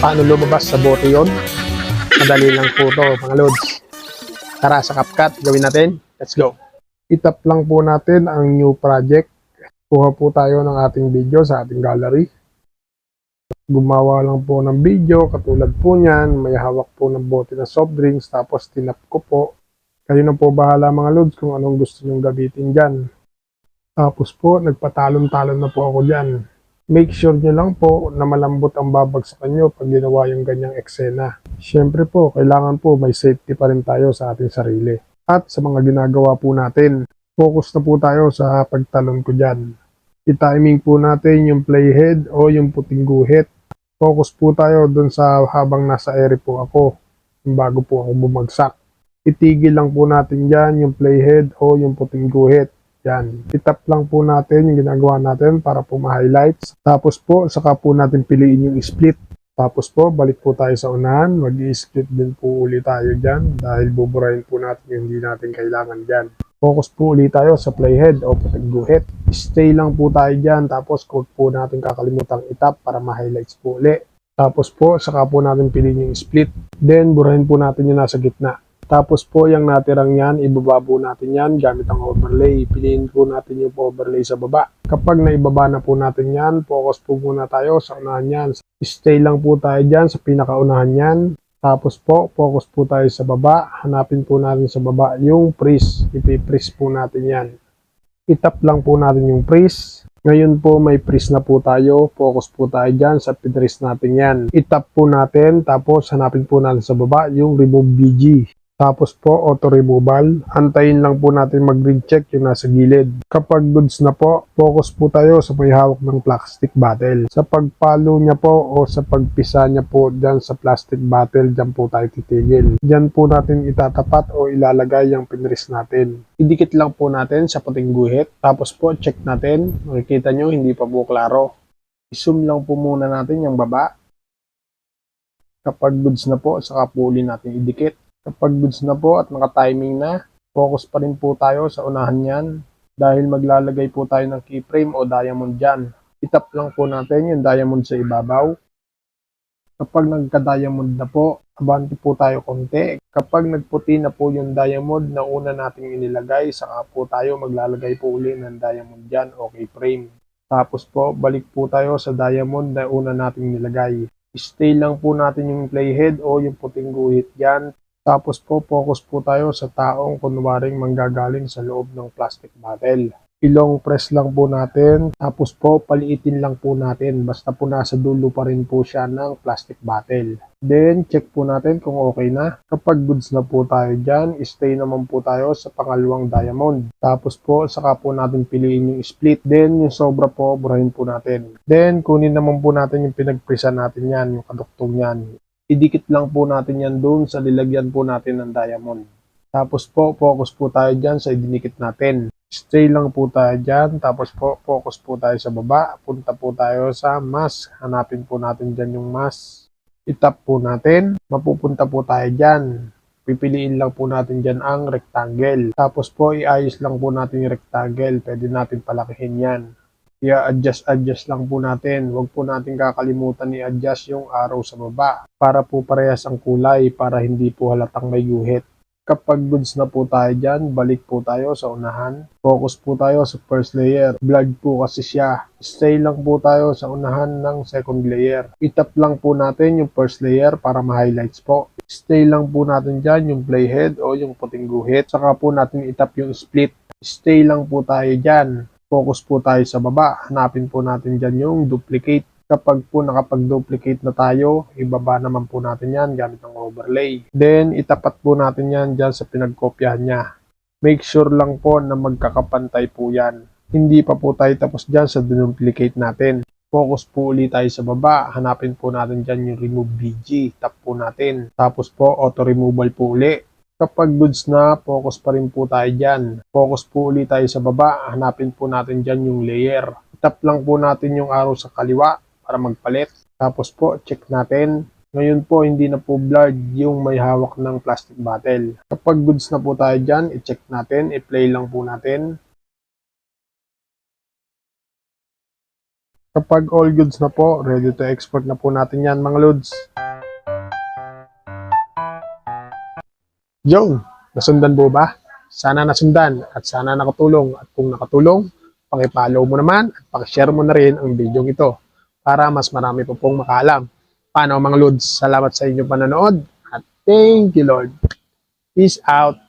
paano lumabas sa bote yon? Madali lang po to, mga lods. Tara sa CapCut, gawin natin. Let's go. Itap lang po natin ang new project. Kuha po tayo ng ating video sa ating gallery. Gumawa lang po ng video, katulad po niyan, may hawak po ng bote na soft drinks, tapos tinap ko po. Kayo na po bahala mga lods kung anong gusto nyong gamitin dyan. Tapos po, nagpatalon-talon na po ako dyan. Make sure nyo lang po na malambot ang babagsakan nyo pag ginawa yung ganyang eksena. Siyempre po, kailangan po may safety pa rin tayo sa ating sarili. At sa mga ginagawa po natin, focus na po tayo sa pagtalon ko dyan. I-timing po natin yung playhead o yung puting guhit. Focus po tayo dun sa habang nasa ere po ako, bago po ako bumagsak. Itigil lang po natin dyan yung playhead o yung puting guhit. Yan. Itap lang po natin yung ginagawa natin para po ma-highlights. Tapos po, saka po natin piliin yung split. Tapos po, balik po tayo sa unahan. Mag-i-split din po ulit tayo dyan dahil buburahin po natin yung hindi natin kailangan dyan. Focus po ulit tayo sa playhead o puting guhit. Stay lang po tayo dyan. Tapos huwag po natin kakalimutang itap para ma-highlights po ulit. Tapos po, saka po natin piliin yung split. Then, burahin po natin yung nasa gitna. Tapos po, yung natirang yan, ibaba po natin yan gamit ang overlay. Piliin po natin yung overlay sa baba. Kapag naibaba na po natin yan, focus po muna tayo sa unahan yan. Stay lang po tayo dyan sa pinakaunahan yan. Tapos po, focus po tayo sa baba. Hanapin po natin sa baba yung freeze. Ipiprease po natin yan. Itap lang po natin yung freeze. Ngayon po may freeze na po tayo. Focus po tayo dyan sa pinrease natin yan. Itap po natin. Tapos hanapin po natin sa baba yung remove BG. Tapos po, auto removal. Antayin lang po natin mag-read check yung nasa gilid. Kapag goods na po, focus po tayo sa may ng plastic bottle. Sa pagpalo niya po o sa pagpisa niya po dyan sa plastic bottle, dyan po tayo titigil. Dyan po natin itatapat o ilalagay yung pinris natin. Idikit lang po natin sa puting guhit. Tapos po, check natin. Makikita nyo, hindi pa po klaro. I-zoom lang po muna natin yung baba. Kapag goods na po, saka po uli natin idikit. Kapag goods na po at naka-timing na, focus pa rin po tayo sa unahan yan dahil maglalagay po tayo ng keyframe o diamond dyan. Itap lang po natin yung diamond sa ibabaw. Kapag nagka-diamond na po, abante po tayo konti. Kapag nagputi na po yung diamond na una nating inilagay, saka po tayo maglalagay po uli ng diamond dyan o keyframe. Tapos po, balik po tayo sa diamond na una nating nilagay. Stay lang po natin yung playhead o yung puting guhit dyan tapos po, focus po tayo sa taong kunwaring manggagaling sa loob ng plastic bottle. Ilong press lang po natin, tapos po paliitin lang po natin, basta po nasa dulo pa rin po siya ng plastic bottle. Then, check po natin kung okay na. Kapag goods na po tayo dyan, stay naman po tayo sa pangalawang diamond. Tapos po, saka po natin piliin yung split. Then, yung sobra po, burahin po natin. Then, kunin naman po natin yung pinagprisa natin yan, yung kaduktong yan idikit lang po natin yan doon sa lilagyan po natin ng diamond. Tapos po, focus po tayo dyan sa idinikit natin. Stay lang po tayo dyan. Tapos po, focus po tayo sa baba. Punta po tayo sa mask. Hanapin po natin dyan yung mask. Itap po natin. Mapupunta po tayo dyan. Pipiliin lang po natin dyan ang rectangle. Tapos po, iayos lang po natin yung rectangle. Pwede natin palakihin yan i-adjust-adjust lang po natin. Huwag po natin kakalimutan i-adjust yung arrow sa baba para po parehas ang kulay para hindi po halatang may guhit. Kapag goods na po tayo dyan, balik po tayo sa unahan. Focus po tayo sa first layer. Blood po kasi siya. Stay lang po tayo sa unahan ng second layer. Itap lang po natin yung first layer para ma-highlights po. Stay lang po natin dyan yung playhead o yung puting guhit. Saka po natin itap yung split. Stay lang po tayo dyan focus po tayo sa baba. Hanapin po natin dyan yung duplicate. Kapag po nakapag-duplicate na tayo, ibaba naman po natin yan gamit ng overlay. Then, itapat po natin yan dyan sa pinagkopyahan niya. Make sure lang po na magkakapantay po yan. Hindi pa po tayo tapos dyan sa duplicate natin. Focus po ulit tayo sa baba. Hanapin po natin dyan yung remove BG. Tap po natin. Tapos po, auto removal po ulit. Kapag goods na, focus pa rin po tayo dyan. Focus po ulit tayo sa baba. Hanapin po natin dyan yung layer. Tap lang po natin yung arrow sa kaliwa para magpalit. Tapos po, check natin. Ngayon po, hindi na po blurred yung may hawak ng plastic bottle. Kapag goods na po tayo dyan, i-check natin, i-play lang po natin. Kapag all goods na po, ready to export na po natin yan mga lods. Yun, nasundan po ba? Sana nasundan at sana nakatulong. At kung nakatulong, pakipollow mo naman at pakishare mo na rin ang video ito para mas marami po pong makaalam. Paano mga lods? Salamat sa inyong panonood at thank you Lord. Peace out.